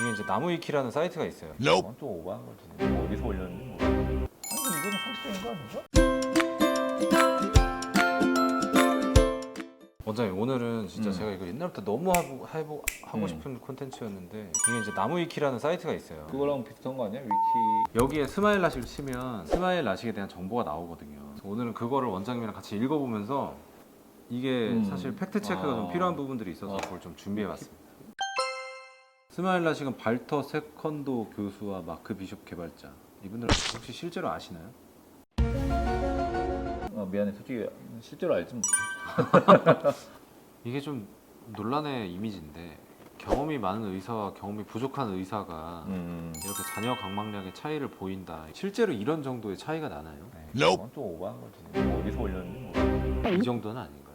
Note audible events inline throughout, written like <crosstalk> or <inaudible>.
이게 이제 나무위키라는 사이트가 있어요. 그건 좀 오버한 거지. 뭐 어디서 올렸는지 모르겠어. 아니 이거는 상식적인 거 아닌가? 원장님 오늘은 진짜 음. 제가 이거 옛날부터 너무 하고 하고, 하고 음. 싶은 콘텐츠였는데 이게 이제 나무위키라는 사이트가 있어요. 그거랑 비슷한 거 아니야? 위키. 여기에 스마일 라식을 치면 스마일 라식에 대한 정보가 나오거든요. 그래서 오늘은 그거를 원장님이랑 같이 읽어보면서 이게 음. 사실 팩트 체크가 좀 아. 필요한 부분들이 있어서 아. 그걸 좀 준비해봤습니다. 스마일 라 식은 발터 세컨도 교수와 마크 비숍 개발자 이분들 혹시 실제로 아시나요? 어, 미안해. 솔직히 실제로 알지 못해. <laughs> 이게 좀 논란의 이미지인데 경험이 많은 의사와 경험이 부족한 의사가 음. 이렇게 자녀 각막량의 차이를 보인다. 실제로 이런 정도의 차이가 나나요? 그건 좀 오버한 거지. 뭐 어디서 올렸는지 모르겠어. 이 정도는 아닌가요?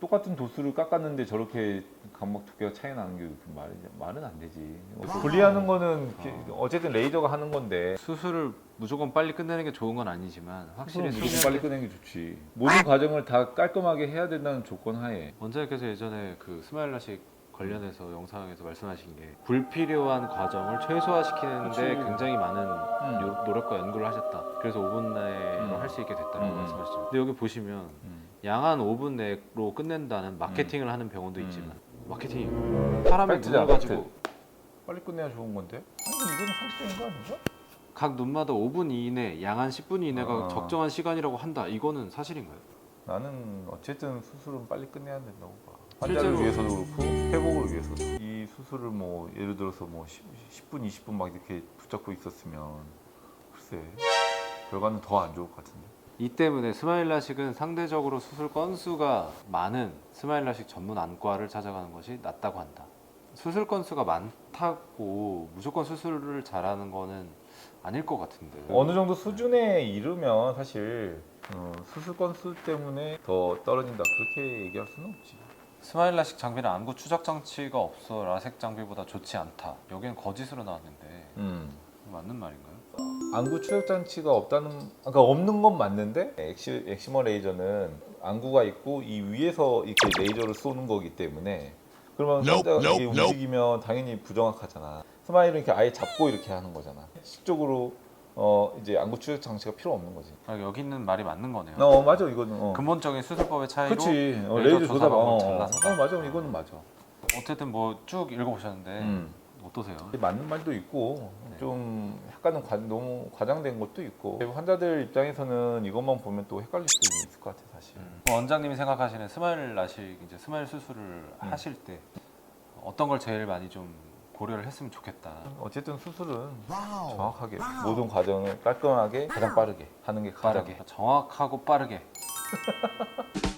똑같은 도수를 깎았는데 저렇게 감목 두께가 차이 나는 게그 말이 말은 안 되지. 분리하는 거는 이렇게 어쨌든 레이저가 하는 건데 수술을 무조건 빨리 끝내는 게 좋은 건 아니지만 확실히 확실히 무조건 빨리 때 끝내는 게 좋지. 모든 과정을 다 깔끔하게 해야 된다는 조건 하에. 원장님께서 예전에 그 스마일라식 관련해서 영상에서 말씀하신 게 불필요한 과정을 최소화시키는데 그치. 굉장히 많은 음. 요- 노력과 연구를 하셨다. 그래서 5분 내로 음. 할수 있게 됐다고 음. 말씀하셨죠. 근데 여기 보시면 음. 양한 5분 내로 끝낸다는 마케팅을 하는 병원도 음. 있지만 마케팅이 사람의 팩트잖아, 눈을 가지고 팩트. 빨리 끝내야 좋은 건데. 아니 이거는 상식적인 거 아닌가? 각 눈마다 5분 이내, 양한 10분 이내가 아. 적정한 시간이라고 한다. 이거는 사실인가요? 나는 어쨌든 수술은 빨리 끝내야 된다고 봐. 실제로- 환자를 위해서도 그렇고 회복을 위해서도. 이 수술을 뭐 예를 들어서 뭐 10, 분 20분 막 이렇게 붙잡고 있었으면 글쎄 결과는 더 안 좋을 것 같은데. 이 때문에 스마일라식은 상대적으로 수술 건수가 많은 스마일라식 전문 안과를 찾아가는 것이 낫다고 한다. 수술 건수가 많다고 무조건 수술을 잘하는 거는 아닐 것 같은데. 어느 정도 수준에 이르면 사실 어, 수술 건수 때문에 더 떨어진다 그렇게 얘기할 수는 없지. 스마일라식 장비는 안구 추적 장치가 없어 라섹 장비보다 좋지 않다. 여기는 거짓으로 나왔는데 음. 맞는 말인가요? 안구 추적 장치가 없다는 그러니까 없는 건 맞는데 엑시, 엑시머 레이저는 안구가 있고 이 위에서 이렇게 레이저를 쏘는 거기 때문에 그러면 환자가 이게 움직이면 당연히 부정확하잖아. 스마일은 이렇게 아예 잡고 이렇게 하는 거잖아. 식적으로 어 이제 안구 추적 장치가 필요 없는 거지. 아, 여기 있는 말이 맞는 거네요. 어 맞아 이거는. 어. 근본적인 수술법의 차이로 그렇지. 어, 레이저 레이저 조사. 방법을 어, 어. 잘라서 어, 맞아. 이거는 맞아. 어쨌든 뭐 쭉 읽어보셨는데 음. 어떠세요? 맞는 말도 있고 네. 좀 약간은 과- 너무 과장된 것도 있고 환자들 입장에서는 이것만 보면 또 헷갈릴 수 있을 것 같아 사실. 음. 원장님이 생각하시는 스마일 라식 이제 스마일 수술을 음. 하실 때 어떤 걸 제일 많이 좀 고려를 했으면 좋겠다. 어쨌든 수술은 정확하게 모든 과정을 깔끔하게 가장 빠르게 하는 게 가장 빠르게 정확하고 빠르게 <laughs>